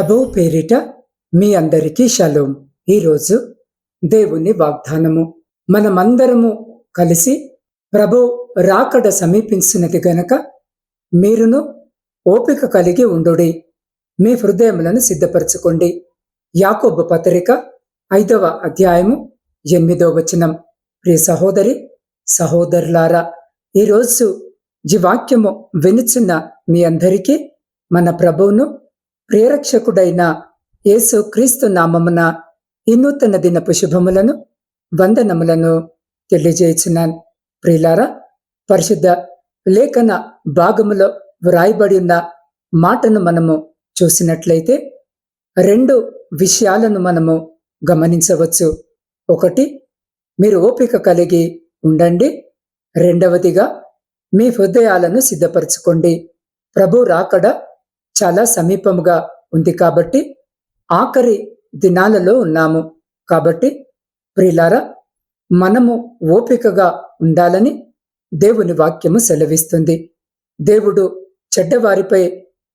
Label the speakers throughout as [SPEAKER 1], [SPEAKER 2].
[SPEAKER 1] ప్రభువు పేరిట మీ అందరికీ షలోం. ఈరోజు దేవుని వాగ్దానము. మనమందరము కలిసి ప్రభు రాకడ సమీపించినది గనక మీరును ఓపిక కలిగి ఉండుడి. మీ హృదయములను సిద్ధపరచుకోండి. యాకోబు పత్రిక ఐదవ అధ్యాయము ఎనిమిదో వచనం. ప్రియ సహోదరి సహోదరులారా ఈరోజు ఈ వాక్యము వినుచున్న మీ అందరికీ మన ప్రభువును ప్రేరక్షకుడైన యేసు క్రీస్తు నామమున ఈ నూతన దినపు శుభములను వందనములను తెలియజేయుచున్నాను. ప్రియులారా పరిశుద్ధ లేఖన భాగములో వ్రాయబడి ఉన్న మాటను మనము చూసినట్లయితే రెండు విషయాలను మనము గమనించవచ్చు. ఒకటి మీరు ఓపిక కలిగి ఉండండి. రెండవదిగా మీ హృదయాలను సిద్ధపరచుకోండి. ప్రభు రాకడ చాలా సమీపముగా ఉంది కాబట్టి ఆఖరి దినాలలో ఉన్నాము. కాబట్టి ప్రిలారా మనము ఓపికగా ఉండాలని దేవుని వాక్యము సెలవిస్తుంది. దేవుడు చెడ్డవారిపై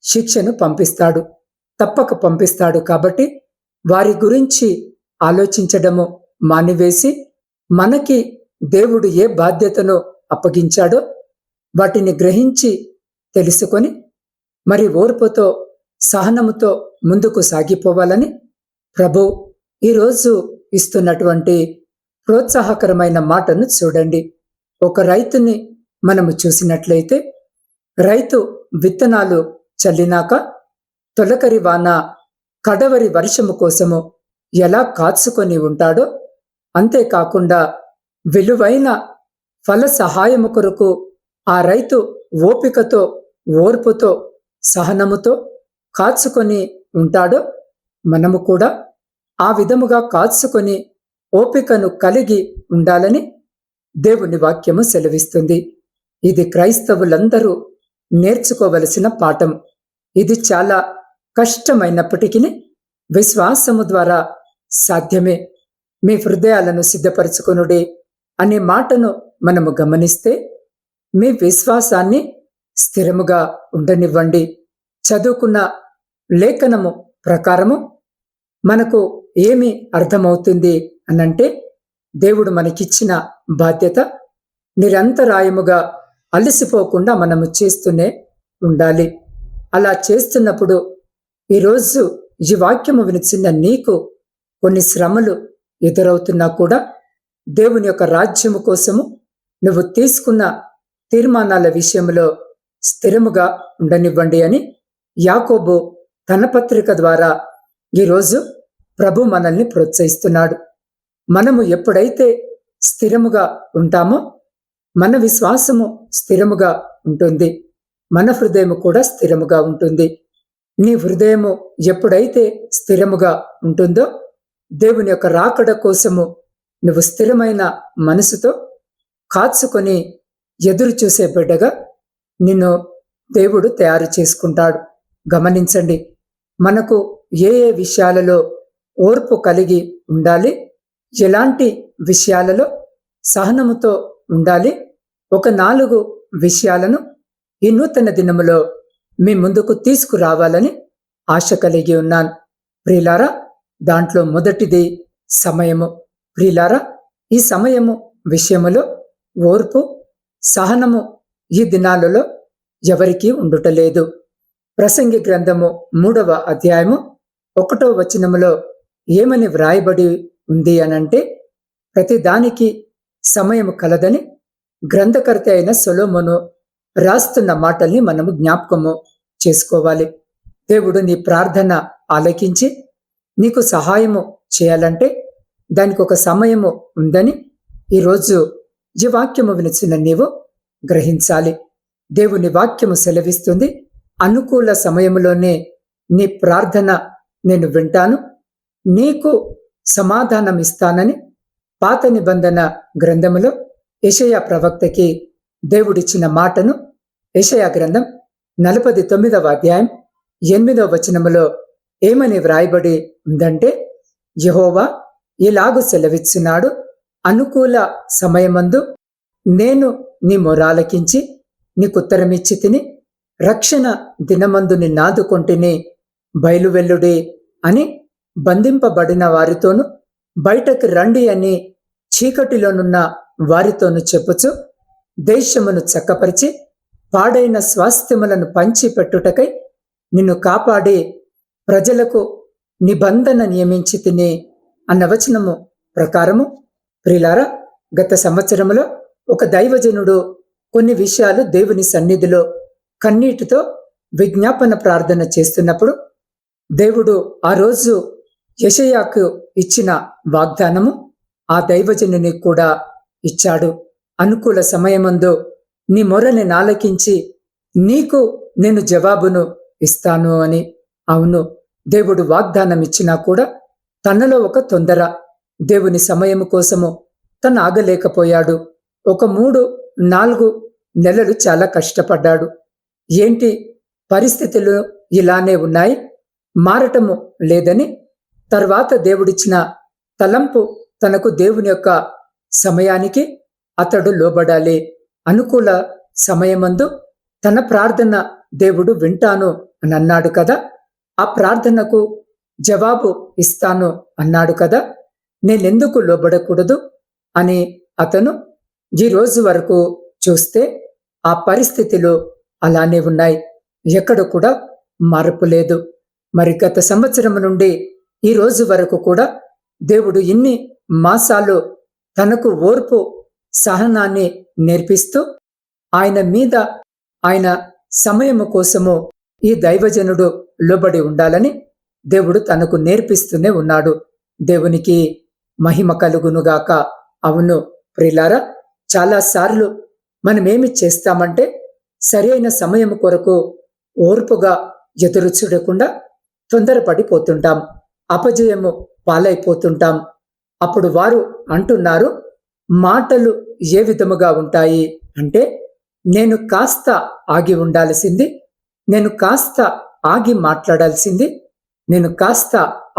[SPEAKER 1] శిక్షను పంపిస్తాడు తప్పక పంపిస్తాడు కాబట్టి వారి గురించి ఆలోచించడము మానివేసి మనకి దేవుడు ఏ బాధ్యతను అప్పగించాడో వాటిని గ్రహించి తెలుసుకొని మరి ఓర్పుతో సహనముతో ముందుకు సాగిపోవాలని ప్రభు ఈరోజు ఇస్తున్నటువంటి ప్రోత్సాహకరమైన మాటను చూడండి. ఒక రైతుని మనము చూసినట్లయితే రైతు విత్తనాలు చల్లినాక తొలకరి వాన కడవరి వర్షము కోసము ఎలా కాచుకొని ఉంటాడో అంతేకాకుండా విలువైన ఫల సహాయము కొరకు ఆ రైతు ఓపికతో ఓర్పుతో సహనముతో కాచుకొని ఉంటాడో మనము కూడా ఆ విధముగా కాచుకొని ఓపికను కలిగి ఉండాలని దేవుని వాక్యము సెలవిస్తుంది. ఇది క్రైస్తవులందరూ నేర్చుకోవలసిన పాఠం. ఇది చాలా కష్టమైనప్పటికీ విశ్వాసము ద్వారా సాధ్యమే. మీ హృదయాలను సిద్ధపరచుకొనుడే అనే మాటను మనము గమనిస్తే మీ విశ్వాసాన్ని స్థిరముగా ఉండనివ్వండి. చదువుకున్న లేఖనము ప్రకారము మనకు ఏమి అర్థమవుతుంది అనంటే దేవుడు మనకిచ్చిన బాధ్యత నిరంతరాయముగా అలసిపోకుండా మనము చేస్తూనే ఉండాలి. అలా చేస్తున్నప్పుడు ఈరోజు ఈ వాక్యము వినిచిన నీకు కొన్ని శ్రమలు ఎదురవుతున్నా కూడా దేవుని యొక్క రాజ్యము కోసము నువ్వు తీసుకున్న తీర్మానాల విషయంలో స్థిరముగా ఉండనివ్వండి అని యాకోబు తన పత్రిక ద్వారా ఈరోజు ప్రభు మనల్ని ప్రోత్సహిస్తున్నాడు. మనము ఎప్పుడైతే స్థిరముగా ఉంటామో మన విశ్వాసము స్థిరముగా ఉంటుంది. మన హృదయము కూడా స్థిరముగా ఉంటుంది. నీ హృదయము ఎప్పుడైతే స్థిరముగా ఉంటుందో దేవుని యొక్క రాకడ కోసము నువ్వు స్థిరమైన మనసుతో కాచుకొని ఎదురు చూసే బిడ్డగా నిన్ను దేవుడు తయారు చేసుకుంటాడు. గమనించండి మనకు ఏ ఏ విషయాలలో ఓర్పు కలిగి ఉండాలి? ఎలాంటి విషయాలలో సహనముతో ఉండాలి? ఒక నాలుగు విషయాలను ఈ నూతన దినములో మీ ముందుకు తీసుకురావాలని ఆశ కలిగి ఉన్నాను. ప్రియులారా దాంట్లో మొదటిది సమయము. ప్రియులారా ఈ సమయము విషయములో ఓర్పు సహనము ఈ దినాలలో ఎవరికీ ఉండుటలేదు. ప్రసంగి గ్రంథము మూడవ అధ్యాయము ఒకటో వచనములో ఏమని వ్రాయబడి ఉంది అనంటే ప్రతిదానికి సమయము కలదని గ్రంథకర్త అయిన సొలోమోను రాస్తున్న మాటల్ని మనము జ్ఞాపకము చేసుకోవాలి. దేవుడు నీ ప్రార్థన ఆలకించి నీకు సహాయము చేయాలంటే దానికి ఒక సమయము ఉందని ఈరోజు ఈ వాక్యము వినిచిన నీవు గ్రహించాలి. దేవుని వాక్యము సెలవిస్తుంది. అనుకూల సమయంలోనే నీ ప్రార్థన నేను వింటాను. నీకు సమాధానం ఇస్తానని పాత నిబంధన గ్రంథములో యషయా ప్రవక్తకి దేవుడిచ్చిన మాటను యషయా గ్రంథం నలభై తొమ్మిదవ అధ్యాయం ఎనిమిదవ వచనములో ఏమని వ్రాయబడి ఉందంటే యహోవా ఇలాగు సెలవిచ్చున్నాడు అనుకూల సమయమందు నేను నీ మొరాలకించి నీకుత్తరమిచ్చి తిని రక్షణ దినమందుని నాదుకొంటిని బయలువెల్లుడి అని బంధింపబడిన వారితోనూ బయటకు రండి అని చీకటిలోనున్న వారితోనూ చెప్పుచు దేశమును చక్కపరిచి పాడైన స్వాస్థ్యములను పంచిపెట్టుటకై నిన్ను కాపాడి ప్రజలకు నిబంధన నియమించి తిని అన్న వచనము ప్రకారము ప్రిలారా గత సంవత్సరములో ఒక దైవజనుడు కొన్ని విషయాలు దేవుని సన్నిధిలో కన్నీటితో విజ్ఞాపన ప్రార్థన చేస్తున్నప్పుడు దేవుడు ఆ రోజు యషయాకు ఇచ్చిన వాగ్దానము ఆ దైవజనుని కూడా ఇచ్చాడు. అనుకూల సమయమందు నీ మొరని నాలకించి నీకు నేను జవాబును ఇస్తాను అని. అవును దేవుడు వాగ్దానం ఇచ్చినా కూడా తనలో ఒక తొందర దేవుని సమయము కోసము తను ఆగలేకపోయాడు. ఒక మూడు నాలుగు నెలలు చాలా కష్టపడ్డాడు. ఏంటి? పరిస్థితులు ఇలానే ఉన్నాయి? మారటము లేదని తర్వాత దేవుడిచ్చిన తలంపు తనకు దేవుని యొక్క సమయానికి అతడు లోబడాలి. అనుకూల సమయమందు తన ప్రార్థన దేవుడు వింటాను అని అన్నాడు కదా? ఆ ప్రార్థనకు జవాబు ఇస్తాను అన్నాడు కదా? నేనెందుకు లోబడకూడదు? అని అతను ఈ రోజు వరకు చూస్తే ఆ పరిస్థితులు అలానే ఉన్నాయి. ఎక్కడ కూడా మార్పు లేదు. మరి గత సంవత్సరం నుండి ఈ రోజు వరకు కూడా దేవుడు ఇన్ని మాసాలు తనకు ఓర్పు సహనాన్ని నేర్పిస్తూ ఆయన మీద ఆయన సమయము కోసము ఈ దైవజనుడు లోబడి ఉండాలని దేవుడు తనకు నేర్పిస్తూనే ఉన్నాడు. దేవునికి మహిమ కలుగునుగాక అవును ప్రిలారా చాలాసార్లు మనమేమి చేస్తామంటే సరైన సమయం కొరకు ఓర్పుగా ఎదురు చూడకుండా తొందరపడిపోతుంటాం. అపజయము పాలైపోతుంటాం. అప్పుడు వారు అంటున్నారు మాటలు ఏ విధముగా ఉంటాయి? అంటే నేను కాస్త ఆగి ఉండాల్సింది నేను కాస్త ఆగి మాట్లాడాల్సింది నేను కాస్త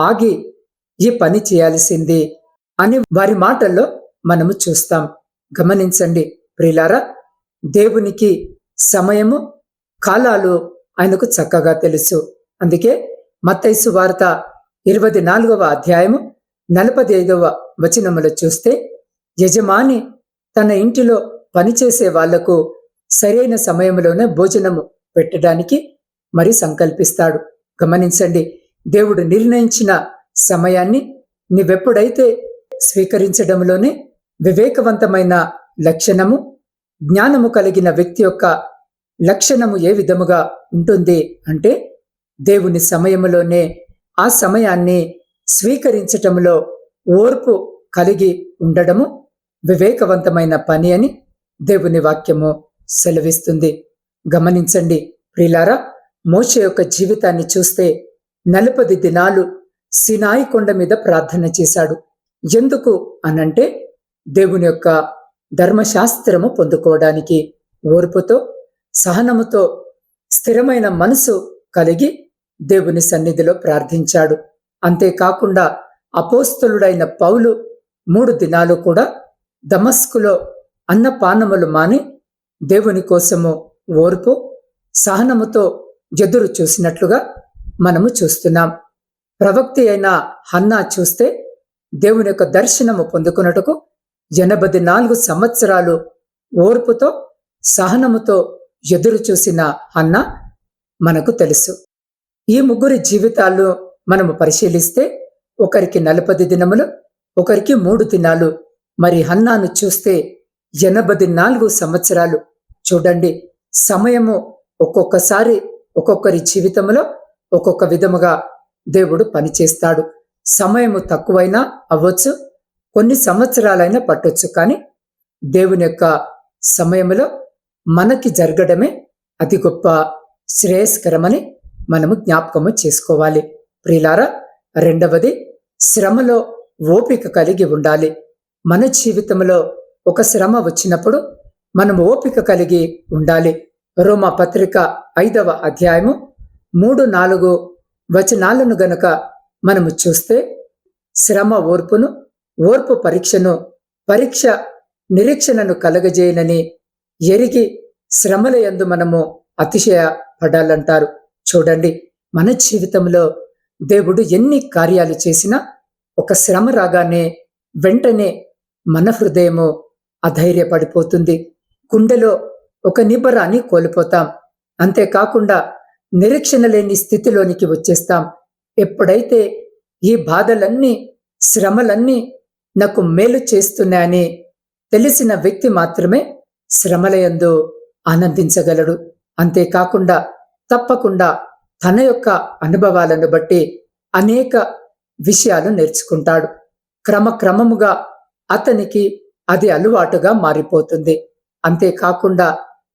[SPEAKER 1] ఆగి ఈ పని చేయాల్సింది అని వారి మాటల్లో మనము చూస్తాం. గమనించండి ప్రిలారా దేవునికి సమయము కాలాలు ఆయనకు చక్కగా తెలుసు. అందుకే మత్తైసు వార్త ఇరవై నాలుగవ అధ్యాయము నలభై ఐదవ వచనములో చూస్తే యజమాని తన ఇంటిలో పనిచేసే వాళ్ళకు సరైన సమయంలోనే భోజనము పెట్టడానికి మరి సంకల్పిస్తాడు. గమనించండి దేవుడు నిర్ణయించిన సమయాన్ని నీవెప్పుడైతే స్వీకరించడంలోనే వివేకవంతమైన లక్షణము జ్ఞానము కలిగిన వ్యక్తి యొక్క లక్షణము ఏ విధముగా ఉంటుంది అంటే దేవుని సమయములోనే ఆ సమయాన్ని స్వీకరించటంలో ఓర్పు కలిగి ఉండడము వివేకవంతమైన పని అని దేవుని వాక్యము సెలవిస్తుంది. గమనించండి ప్రిలారా మోష యొక్క జీవితాన్ని చూస్తే నలపది దినాలు సినాయి కొండ మీద ప్రార్థన చేశాడు. ఎందుకు అనంటే దేవుని యొక్క ధర్మశాస్త్రము పొందుకోవడానికి ఓర్పుతో సహనముతో స్థిరమైన మనసు కలిగి దేవుని సన్నిధిలో ప్రార్థించాడు. అంతేకాకుండా అపోస్తలుడైన పౌలు మూడు దినాలు కూడా దమస్కులో అన్నపానములు మాని దేవుని కోసము ఓర్పు సహనముతో ఎదురు చూసినట్లుగా మనము చూస్తున్నాం. ప్రవక్తి అయిన హన్నా చూస్తే దేవుని యొక్క దర్శనము పొందుకున్నట్టుకు ఎనభై నాలుగు సంవత్సరాలు ఓర్పుతో సహనముతో ఎదురు చూసిన అన్న మనకు తెలుసు. ఈ ముగ్గురి జీవితాల్లో మనము పరిశీలిస్తే ఒకరికి నలభై దినములు ఒకరికి మూడు దినాలు. మరి హన్నాను చూస్తే ఎనభై నాలుగు సంవత్సరాలు. చూడండి సమయము ఒక్కొక్కసారి ఒక్కొక్కరి జీవితంలో ఒక్కొక్క విధముగా దేవుడు పనిచేస్తాడు. సమయము తక్కువైనా అవ్వచ్చు కొన్ని సంవత్సరాలైనా పట్టొచ్చు. కానీ దేవుని యొక్క సమయంలో మనకి జరగడమే అతి గొప్ప శ్రేయస్కరమని మనము జ్ఞాపకము చేసుకోవాలి. ప్రిలారా రెండవది శ్రమలో ఓపిక కలిగి ఉండాలి. మన జీవితంలో ఒక శ్రమ వచ్చినప్పుడు మనం ఓపిక కలిగి ఉండాలి. రోమా పత్రిక ఐదవ అధ్యాయము మూడు నాలుగు వచనాలను గనుక మనము చూస్తే శ్రమ ఓర్పును ఓర్పు పరీక్షను పరీక్ష నిరీక్షణను కలగజేయనని ఎరిగి శ్రమల ఎందు మనము అతిశయ పడాలంటారు చూడండి మన జీవితంలో దేవుడు ఎన్ని కార్యాలు చేసినా ఒక శ్రమ రాగానే వెంటనే మన హృదయము అధైర్యపడిపోతుంది. గుండెలో ఒక నిబరాన్ని కోల్పోతాం. అంతేకాకుండా నిరీక్షణ లేని స్థితిలోనికి వచ్చేస్తాం. ఎప్పుడైతే ఈ బాధలన్నీ శ్రమలన్నీ నాకు మేలు చేస్తున్నాయని తెలిసిన వ్యక్తి మాత్రమే శ్రమలయందు ఆనందించగలడు. అంతేకాకుండా తప్పకుండా తన యొక్క అనుభవాలను బట్టి అనేక విషయాలు నేర్చుకుంటాడు. క్రమక్రమముగా అతనికి అది అలవాటుగా మారిపోతుంది. అంతేకాకుండా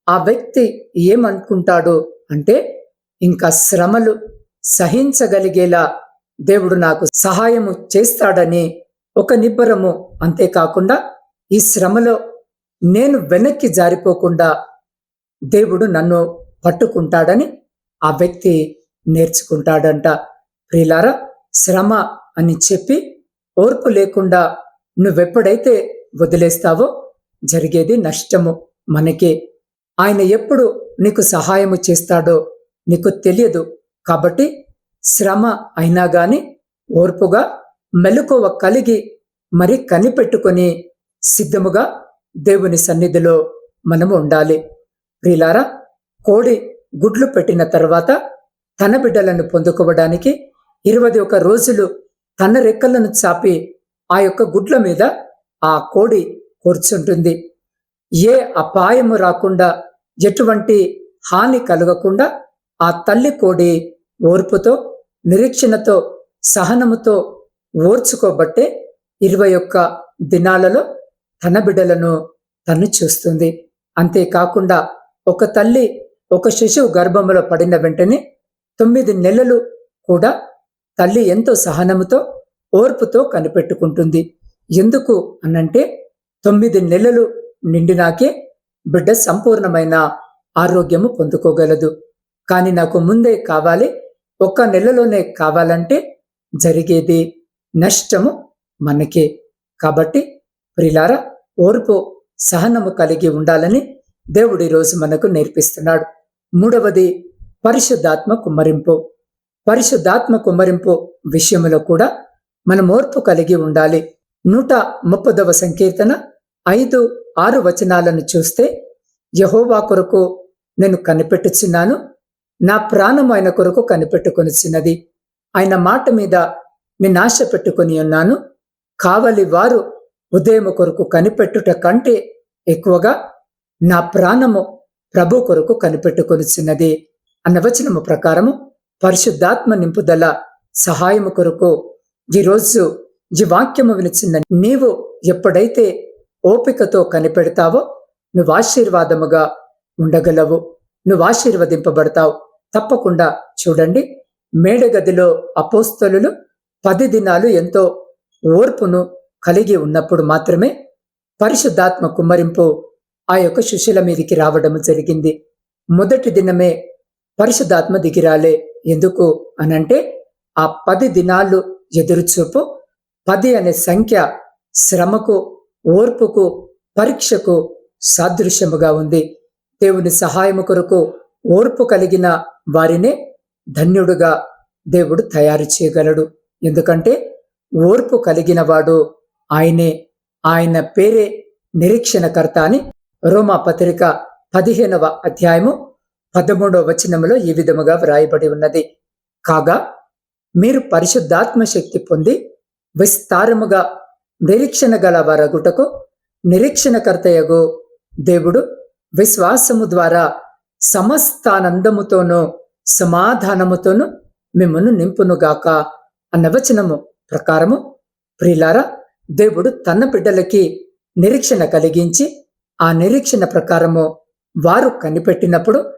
[SPEAKER 1] ఆ వ్యక్తి ఏమనుకుంటాడు అంటే ఇంకా శ్రమలు సహించగలిగేలా దేవుడు నాకు సహాయము చేస్తాడని ఒక నిబ్బరము అంతేకాకుండా ఈ శ్రమలో నేను వెనక్కి జారిపోకుండా దేవుడు నన్ను పట్టుకుంటాడని ఆ వ్యక్తి నేర్చుకుంటాడంట. ప్రియులారా శ్రమ అని చెప్పి ఓర్పు లేకుండా నువ్వెప్పుడైతే వదిలేస్తావో జరిగేది నష్టము మనకి. ఆయన ఎప్పుడు నీకు సహాయము చేస్తాడో నీకు తెలియదు కాబట్టి శ్రమ అయినా గాని ఓర్పుగా మెలకువ కలిగి మరి కనిపెట్టుకొని సిద్ధముగా దేవుని సన్నిధిలో మనము ఉండాలి. ప్రిలారా కోడి గుడ్లు పెట్టిన తర్వాత తన బిడ్డలను పొందుకోవడానికి ఇరవై ఒక రోజులు తన రెక్కలను చాపి ఆ యొక్క గుడ్ల మీద ఆ కోడి కూర్చుంటుంది. ఏ అపాయము రాకుండా ఎటువంటి హాని కలగకుండా ఆ తల్లి కోడి ఓర్పుతో నిరీక్షణతో సహనముతో ఓర్చుకోబట్టే ఇరవై ఒక్క దినాలలో తన బిడ్డలను తను చూస్తుంది. అంతేకాకుండా ఒక తల్లి ఒక శిశువు గర్భంలో పడిన వెంటనే తొమ్మిది నెలలు కూడా తల్లి ఎంతో సహనముతో ఓర్పుతో కనిపెట్టుకుంటుంది. ఎందుకు అనంటే తొమ్మిది నెలలు నిండినాకే బిడ్డ సంపూర్ణమైన ఆరోగ్యము పొందుకోగలదు. కానీ నాకు ముందే కావాలి ఒక్క నెలలోనే కావాలంటే జరిగేది. నష్టము మనకే. కాబట్టి ప్రిలార ఓర్పు సహనము కలిగి ఉండాలని దేవుడి రోజు మనకు నేర్పిస్తున్నాడు. మూడవది పరిశుద్ధాత్మ కుమ్మరింపు. పరిశుద్ధాత్మ కుమ్మరింపు విషయంలో కూడా మనం ఓర్పు కలిగి ఉండాలి. నూట ముప్పదవ సంకీర్తన ఐదు ఆరు వచనాలను చూస్తే యహోవా కొరకు నేను కనిపెట్టుచున్నాను నా ప్రాణం ఆయన కొరకు కనిపెట్టుకొనిచ్చినది ఆయన మాట మీద నేను ఆశ పెట్టుకుని ఉన్నాను కావలి వారు ఉదయం కొరకు కనిపెట్టుట కంటే ఎక్కువగా నా ప్రాణము ప్రభు కొరకు కనిపెట్టుకొనిచిన్నది అన్న వచనము ప్రకారము పరిశుద్ధాత్మ నింపుదల సహాయము కొరకు ఈరోజు ఈ వాక్యము వినిచిన నీవు ఎప్పుడైతే ఓపికతో కనిపెడతావో నువ్వు ఆశీర్వాదముగా ఉండగలవు. నువ్వు ఆశీర్వదింపబడతావు. తప్పకుండా చూడండి. మేడగదిలో అపోస్తలు పది దినాలు ఎంతో ఓర్పును కలిగి ఉన్నప్పుడు మాత్రమే పరిశుద్ధాత్మ కుమ్మరింపు ఆ యొక్క శిష్యుల మీదికి రావడం జరిగింది. మొదటి దినమే పరిశుద్ధాత్మ దిగిరాలే ఎందుకు అనంటే ఆ పది దినాలు ఎదురుచూపు పది అనే సంఖ్య శ్రమకు ఓర్పుకు పరీక్షకు సాదృశ్యముగా ఉంది. దేవుని సహాయము కొరకు ఓర్పు కలిగిన వారినే ధన్యుడుగా దేవుడు తయారు చేయగలడు. ఎందుకంటే ఓర్పు కలిగిన వాడు ఆయనే. ఆయన పేరే నిరీక్షణకర్త అని రోమా పత్రిక పదిహేనవ అధ్యాయము పదమూడవ వచనములో ఈ విధముగా వ్రాయబడి ఉన్నది. కాగా మీరు పరిశుద్ధాత్మ శక్తి పొంది విస్తారముగా నిరీక్షణ గల వరగుటకు నిరీక్షణకర్తయగు దేవుడు విశ్వాసము ద్వారా సమస్తానందముతోనూ సమాధానముతోనూ మిమ్మను నింపునుగాక. అన్న వచనము ప్రకారము ప్రిలారా దేవుడు తన బిడ్డలకి నిరీక్షణ కలిగించి ఆ నిరీక్షణ ప్రకారము వారు కనిపెట్టినప్పుడు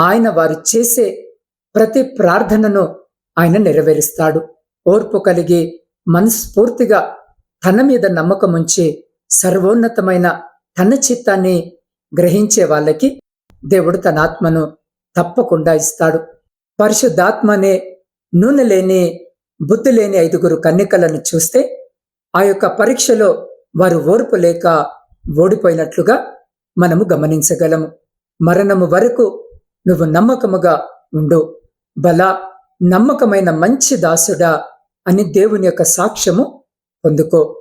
[SPEAKER 1] ఆయన వారు చేసే ప్రతి ప్రార్థనను ఆయన నెరవేరుస్తాడు. ఓర్పు కలిగి మనస్ఫూర్తిగా తన మీద నమ్మకం ఉంచి సర్వోన్నతమైన తన చిత్తాన్ని గ్రహించే వాళ్ళకి దేవుడు తన ఆత్మను తప్పకుండా ఇస్తాడు. పరిశుద్ధాత్మనే నూనె లేని బుద్ధి లేని ఐదుగురు కన్నికలను చూస్తే ఆ యొక్క పరీక్షలో వారు ఓర్పు లేక ఓడిపోయినట్లుగా మనము గమనించగలము. మరణము వరకు నువ్వు నమ్మకముగా ఉండు. బల నమ్మకమైన మంచి దాసుడా అని దేవుని యొక్క సాక్ష్యము పొందుకో.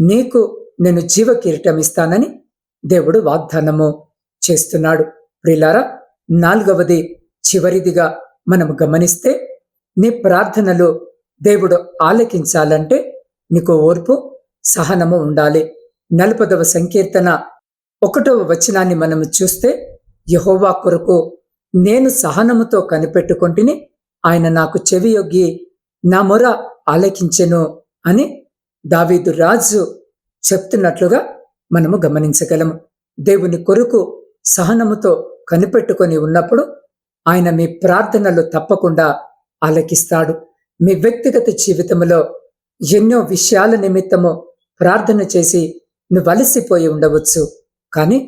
[SPEAKER 1] నీకు నేను జీవ కిరీటం ఇస్తానని దేవుడు వాగ్దానము చేస్తున్నాడు. ప్రిలారా నాలుగవది చివరిదిగా మనము గమనిస్తే నీ ప్రార్థనలు దేవుడు ఆలకించాలంటే నీకు ఓర్పు సహనము ఉండాలి. నలుపదవ సంకీర్తన ఒకటవ వచనాన్ని మనము చూస్తే యహోవా కొరకు నేను సహనముతో కనిపెట్టుకుంటుని ఆయన నాకు చెవియొగ్గి నా మొర ఆలకించెను అని దావీదు రాజు చెప్తున్నట్లుగా మనము గమనించగలము. దేవుని కొరకు సహనముతో కనిపెట్టుకొని ఉన్నప్పుడు ఆయన మీ ప్రార్థనలు తప్పకుండా ఆలకిస్తాడు. మీ వ్యక్తిగత జీవితంలో ఎన్నో విషయాల నిమిత్తము ప్రార్థన చేసి నువ్వు అలసిపోయి ఉండవచ్చు. కానీ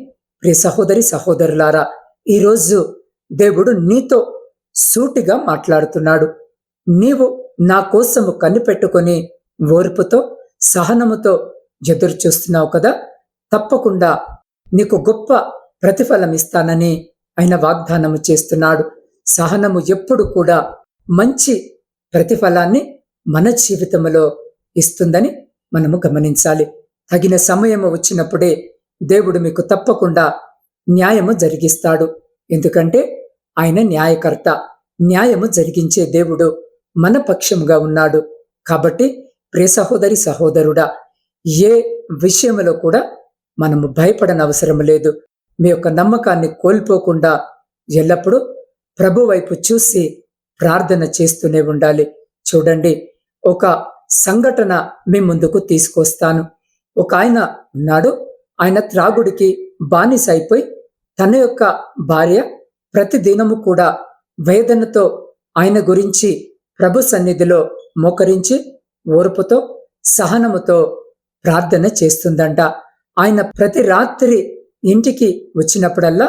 [SPEAKER 1] ప్రియ సహోదరి సహోదరులారా ఈరోజు దేవుడు నీతో సూటిగా మాట్లాడుతున్నాడు. నీవు నా కోసము కనిపెట్టుకొని ఓర్పుతో సహనముతో ఎదురు చూస్తున్నావు కదా? తప్పకుండా నీకు గొప్ప ప్రతిఫలం ఇస్తానని ఆయన వాగ్దానము చేస్తున్నాడు. సహనము ఎప్పుడు కూడా మంచి ప్రతిఫలాన్ని మన జీవితంలో ఇస్తుందని మనము గమనించాలి. తగిన సమయము వచ్చినప్పుడే దేవుడు మీకు తప్పకుండా న్యాయము జరిగిస్తాడు. ఎందుకంటే ఆయన న్యాయకర్త న్యాయము జరిగించే దేవుడు మన పక్షముగా ఉన్నాడు. కాబట్టి ప్రే సహోదరి సహోదరుడా ఏ విషయంలో కూడా మనము భయపడనవసరం లేదు. మీ యొక్క నమ్మకాన్ని కోల్పోకుండా ఎల్లప్పుడూ ప్రభు వైపు చూసి ప్రార్థన చేస్తూనే ఉండాలి. చూడండి ఒక సంఘటన మీ ముందుకు తీసుకొస్తాను. ఒక ఆయన ఉన్నాడు ఆయన త్రాగుడికి బానిస అయిపోయి తన యొక్క భార్య ప్రతిదినము కూడా వేదనతో ఆయన గురించి ప్రభు సన్నిధిలో మోకరించి ఓర్పుతో సహనముతో ప్రార్థన చేస్తుందంట. ఆయన ప్రతి రాత్రి ఇంటికి వచ్చినప్పుడల్లా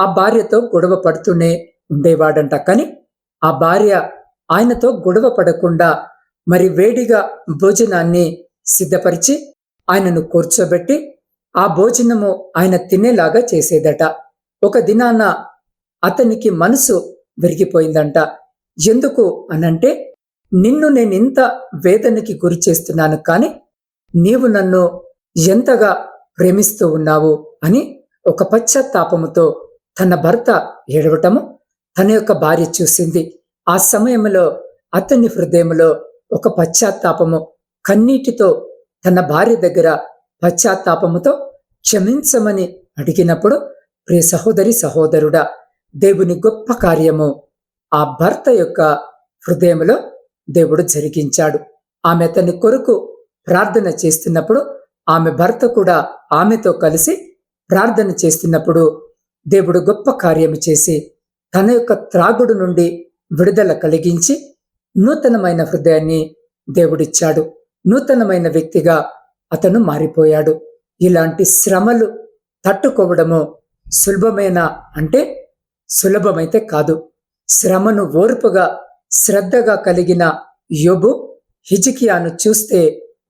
[SPEAKER 1] ఆ భార్యతో గొడవ పడుతూనే ఉండేవాడంట. కానీ ఆ భార్య ఆయనతో గొడవ పడకుండా మరి వేడిగా భోజనాన్ని సిద్ధపరిచి ఆయనను కూర్చోబెట్టి ఆ భోజనము ఆయన తినేలాగా చేసేదట. ఒక దినాన అతనికి మనసు విరిగిపోయిందంట. ఎందుకు అనంటే నిన్ను నేను ఇంత వేదనకి గురి చేస్తున్నాను కానీ నీవు నన్ను ఎంతగా ప్రేమిస్తూ ఉన్నావు అని ఒక పశ్చాత్తాపముతో తన భర్త ఏడవటము తన యొక్క భార్య చూసింది. ఆ సమయంలో అతని హృదయంలో ఒక పశ్చాత్తాపము కన్నీటితో తన భార్య దగ్గర పశ్చాత్తాపముతో క్షమించమని అడిగినప్పుడు ప్రియ సహోదరి సహోదరుడా దేవుని గొప్ప కార్యము ఆ భర్త యొక్క హృదయంలో దేవుడు జరిగించాడు. ఆమె అతని కొరకు ప్రార్థన చేస్తున్నప్పుడు ఆమె భర్త కూడా ఆమెతో కలిసి ప్రార్థన చేస్తున్నప్పుడు దేవుడు గొప్ప కార్యము చేసి తన యొక్క త్రాగుడు నుండి విడుదల కలిగించి నూతనమైన హృదయాన్ని దేవుడిచ్చాడు. నూతనమైన వ్యక్తిగా అతను మారిపోయాడు. ఇలాంటి శ్రమలు తట్టుకోవడము సులభమైన అంటే సులభమైతే కాదు. శ్రమను ఓర్పుగా శ్రద్ధగా కలిగిన యోబు హిజికియాను చూస్తే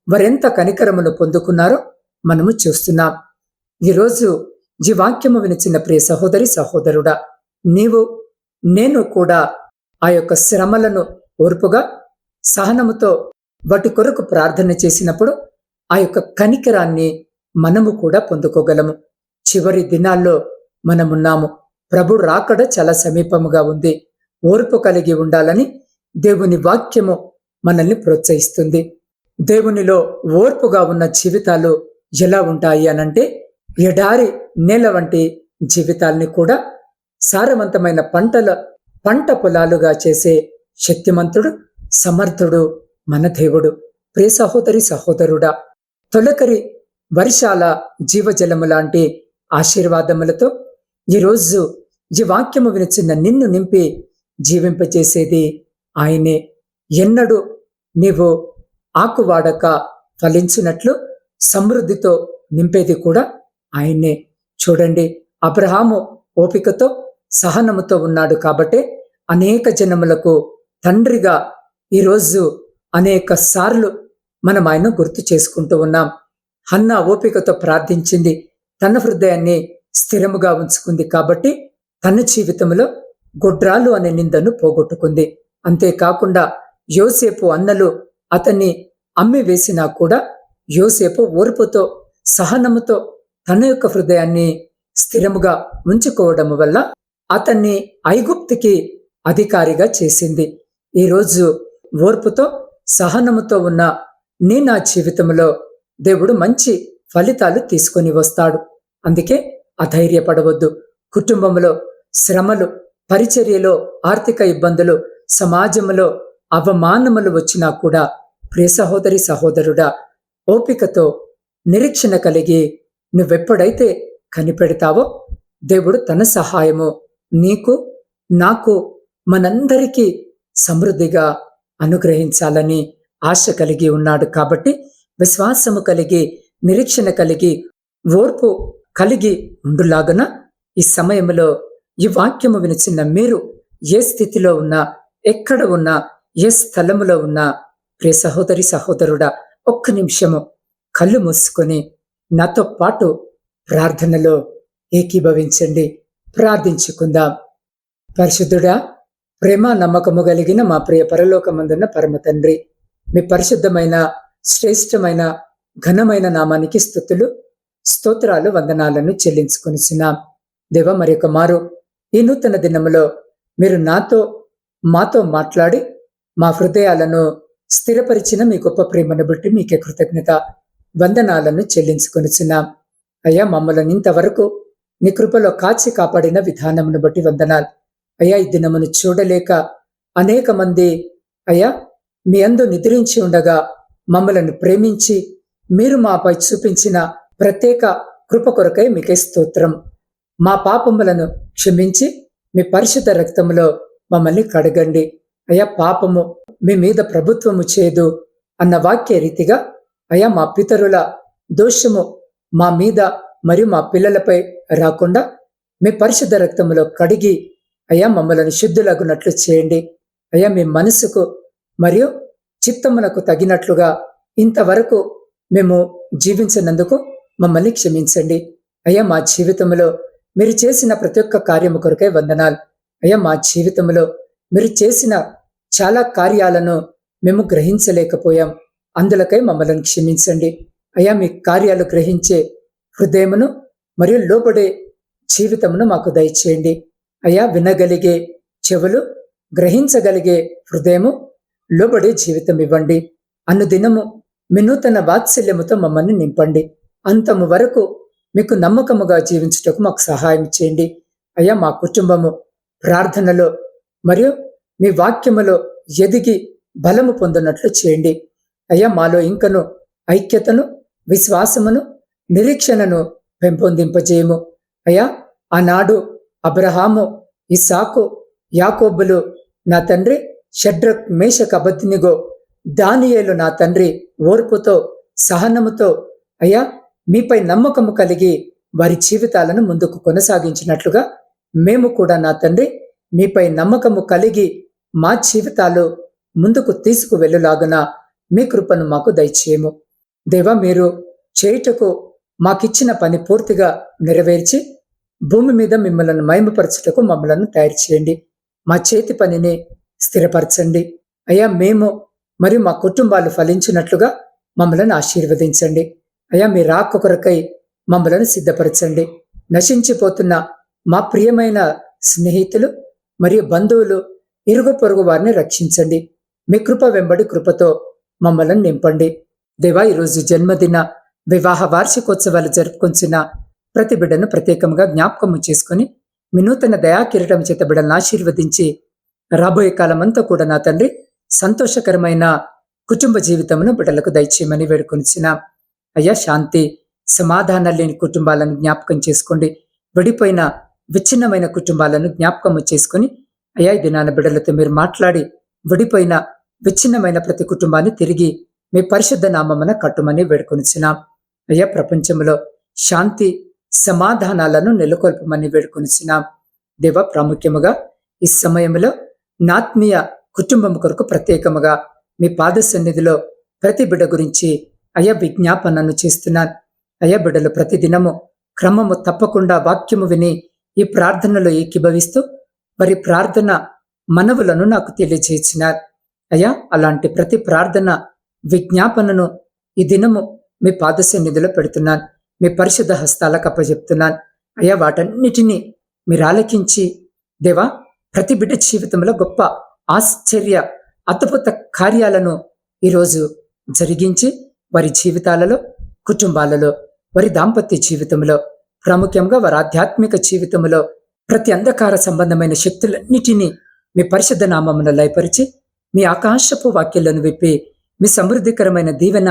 [SPEAKER 1] మరెంత కనికరమును పొందుకున్నారో మనము చూస్తున్నాం. ఈరోజు జీవాక్యము వినిచిన ప్రియ సహోదరి సహోదరుడా నీవు నేను కూడా ఆ యొక్క శ్రమలను ఓర్పుగా సహనముతో వాటి కొరకు ప్రార్థన చేసినప్పుడు ఆ యొక్క కనికరాన్ని మనము కూడా పొందుకోగలము. చివరి దినాల్లో మనమున్నాము. ప్రభు రాకడ చాలా సమీపముగా ఉంది. ఓర్పు కలిగి ఉండాలని దేవుని వాక్యము మనల్ని ప్రోత్సహిస్తుంది. దేవునిలో ఓర్పుగా ఉన్న జీవితాలు ఎలా ఉంటాయి అనంటే ఎడారి నేల వంటి జీవితాల్ని కూడా సారవంతమైన పంటల పంట పొలాలుగా చేసే శక్తిమంతుడు సమర్థుడు మన దేవుడు. ప్రే సహోదరి సహోదరుడా తొలకరి వర్షాల జీవజలము లాంటి ఆశీర్వాదములతో ఈరోజు ఈ వాక్యము వినిచిన నిన్ను నింపి జీవింపచేసేది ఆయనే. ఎన్నడూ నీవు ఆకువాడక ఫలించినట్లు సమృద్ధితో నింపేది కూడా ఆయనే. చూడండి అబ్రహాము ఓపికతో సహనముతో ఉన్నాడు కాబట్టే అనేక జనములకు తండ్రిగా ఈరోజు అనేక సార్లు మనం ఆయన గుర్తు చేసుకుంటూ ఉన్నాం. హన్న ఓపికతో ప్రార్థించింది. తన హృదయాన్ని స్థిరముగా ఉంచుకుంది కాబట్టి తన జీవితంలో గొడ్రాలు అనే నిందను పోగొట్టుకుంది. అంతేకాకుండా యోసేపు అన్నలు అతన్ని అమ్మి వేసినా కూడా యోసేపు ఓర్పుతో సహనముతో తన యొక్క హృదయాన్ని స్థిరముగా ఉంచుకోవడం వల్ల అతన్ని ఐగుప్తికి అధికారిగా చేసింది. ఈరోజు ఓర్పుతో సహనముతో ఉన్న నీ నా జీవితంలో దేవుడు మంచి ఫలితాలు తీసుకొని వస్తాడు. అందుకే అధైర్యపడవద్దు. కుటుంబంలో శ్రమలు పరిచర్యలో ఆర్థిక ఇబ్బందులు సమాజంలో అవమానములు వచ్చినా కూడా ప్రియ సహోదరి సహోదరుడా ఓపికతో నిరీక్షణ కలిగి నువ్వెప్పుడైతే కనిపెడతావో దేవుడు తన సహాయము నీకు నాకు మనందరికీ సమృద్ధిగా అనుగ్రహించాలని ఆశ కలిగి ఉన్నాడు కాబట్టి విశ్వాసము కలిగి నిరీక్షణ కలిగి ఓర్పు కలిగి ఉండులాగన ఈ సమయంలో ఈ వాక్యము వినిచిన మీరు ఏ స్థితిలో ఉన్నా ఎక్కడ ఉన్నా ఏ స్థలములో ఉన్నా ప్రియ సహోదరి సహోదరుడా ఒక్క నిమిషము కళ్ళు మూసుకొని నాతో పాటు ప్రార్థనలో ఏకీభవించండి. ప్రార్థించుకుందాం. పరిశుద్ధుడా ప్రేమ నమ్మకము కలిగిన మా ప్రియ పరలోకమందున్న పరమ తండ్రి మీ పరిశుద్ధమైన శ్రేష్టమైన ఘనమైన నామానికి స్థుతులు స్తోత్రాలు వందనాలను చెల్లించుకొనిచున్నాం. దేవ మరి ఒక మారు ఈ నూతన దినములో మీరు నాతో మాతో మాట్లాడి మా హృదయాలను స్థిరపరిచిన మీ గొప్ప ప్రేమను బట్టి మీకే కృతజ్ఞత వందనాలను చెల్లించుకొనిచున్నాం. అయ్యా మమ్మల్ని ఇంతవరకు నీ కృపలో కాచి కాపాడిన విధానమును బట్టి వందనాలు. అయ్యా ఈ దినమును చూడలేక అనేక మంది అయ్యా మీ అందు నిద్రించి ఉండగా మమ్మలను ప్రేమించి మీరు మాపై చూపించిన ప్రత్యేక కృప కొరకై మీకే స్తోత్రం. మా పాపములను క్షమించి మీ పరిశుద్ధ రక్తములో మమ్మల్ని కడగండి. అయ్యా పాపము మీ మీద ప్రభుత్వము చేయదు అన్న వాక్య రీతిగా అయ్యా మా పితరుల దోషము మా మీద మరియు మా పిల్లలపై రాకుండా మీ పరిశుద్ధ రక్తములో కడిగి అయ్యా మమ్మల్ని శుద్ధులగునట్లు చేయండి. అయ్యా మీ మనసుకు మరియు చిత్తమునకు తగినట్లుగా ఇంతవరకు మేము జీవించినందుకు మమ్మల్ని క్షమించండి. అయ్యా మా జీవితంలో మీరు చేసిన ప్రతి ఒక్క కార్యము కొరకే వందనాలు. అయ్యా మా జీవితంలో మీరు చేసిన చాలా కార్యాలను మేము గ్రహించలేకపోయాం. అందులకై మమ్మల్ని క్షమించండి. అయ్యా మీ కార్యాలు గ్రహించే హృదయమును మరియు లోబడే జీవితమును మాకు దయచేయండి. అయ్యా వినగలిగే చెవులు గ్రహించగలిగే హృదయము లోబడే జీవితం ఇవ్వండి. అనుదినము మీ నూతన వాత్సల్యముతో మమ్మల్ని నింపండి. అంతము వరకు మీకు నమ్మకముగా జీవించుటకు మాకు సహాయం చేయండి. అయ్యా మా కుటుంబము ప్రార్థనలో మరియు మీ వాక్యములో ఎదిగి బలము పొందినట్లు చేయండి. అయ్యా మాలో ఇంకను ఐక్యతను విశ్వాసమును నిరీక్షణను పెంపొందింపజేయము. అయ్యా ఆనాడు అబ్రహాము ఇసాకు యాకోబులు నా తండ్రి షడ్రక్ మేషక్ అబద్నిగో దానియేలు నా తండ్రి ఓర్పుతో సహనముతో అయ్యా మీపై నమ్మకము కలిగి వారి జీవితాలను ముందుకు కొనసాగించినట్లుగా మేము కూడా నా తండ్రి మీపై నమ్మకము కలిగి మా జీవితాలు ముందుకు తీసుకు వెళ్ళులాగున మీ కృపను మాకు దయచేయము. దేవా మీరు చేయుటకు మాకిచ్చిన పని పూర్తిగా నెరవేర్చి భూమి మీద మిమ్మల్ని మహిమపరచుటకు మమ్మలను తయారు చేయండి. మా చేతి పనిని స్థిరపరచండి. అయ్యా మేము మరియు మా కుటుంబాలు ఫలించినట్లుగా మమ్మలను ఆశీర్వదించండి. అయ్యా మీ రాక కొరకై మమ్మలను సిద్ధపరచండి. నశించిపోతున్న మా ప్రియమైన స్నేహితులు మరియు బంధువులు ఇరుగు పొరుగు వారిని రక్షించండి. మీ కృప వెంబడి కృపతో మమ్మలను నింపండి. దేవా ఈరోజు జన్మదిన వివాహ వార్షికోత్సవాలు జరుపుకొంచిన ప్రతి బిడ్డను ప్రత్యేకంగా జ్ఞాపకము చేసుకుని మీ నూతన దయాకిరీటం చేత బిడ్డలను ఆశీర్వదించి రాబోయే కాలమంతా కూడా నా తండ్రి సంతోషకరమైన కుటుంబ జీవితమును బిడ్డలకు దయచేయమని వేడుకొనిచిన అయ్యా శాంతి సమాధానం లేని కుటుంబాలను జ్ఞాపకం చేసుకోండి. విడిపోయిన విచ్ఛిన్నమైన కుటుంబాలను జ్ఞాపకము చేసుకుని అయ్యా ఈ దినాన బిడ్డలతో మీరు మాట్లాడి విడిపోయిన విచ్ఛిన్నమైన ప్రతి కుటుంబాన్ని తిరిగి మీ పరిశుద్ధ నామమున కట్టుమని వేడుకొనిచ్చినాం అయ్యా ప్రపంచంలో శాంతి సమాధానాలను నెలకొల్పమని వేడుకొనిచున్నాం. దేవ ప్రాముఖ్యముగా ఈ సమయంలో నాత్మీయ కుటుంబం కొరకు ప్రత్యేకముగా మీ పాద సన్నిధిలో ప్రతి బిడ్డ గురించి అయా విజ్ఞాపనను చేస్తున్నాను అయ్యా బిడ్డలు ప్రతిదినము క్రమము తప్పకుండా వాక్యము విని ఈ ప్రార్థనలో ఏకీభవిస్తూ వారి ప్రార్థన మనవులను నాకు తెలియజేసినారు. అయ్యా అలాంటి ప్రతి ప్రార్థన విజ్ఞాపనను ఈ దినము మీ పాద సన్నిధిలో పెడుతున్నాను. మీ పరిశుద్ధ హస్తాలకు అప్పచెప్తున్నాను అయ్యా వాటన్నిటినీ మీరు ఆలకించి దేవా ప్రతి బిడ్డ జీవితంలో గొప్ప ఆశ్చర్య అద్భుత కార్యాలను ఈరోజు జరిగించి వారి జీవితాలలో కుటుంబాలలో వారి దాంపత్య జీవితంలో ప్రాముఖ్యంగా వారి ఆధ్యాత్మిక జీవితంలో ప్రతి అంధకార సంబంధమైన శక్తులన్నిటినీ మీ పరిశుద్ధ నామమును లయపరిచి మీ ఆకాశపు వాక్యాలను విప్పి మీ సమృద్ధికరమైన దీవెన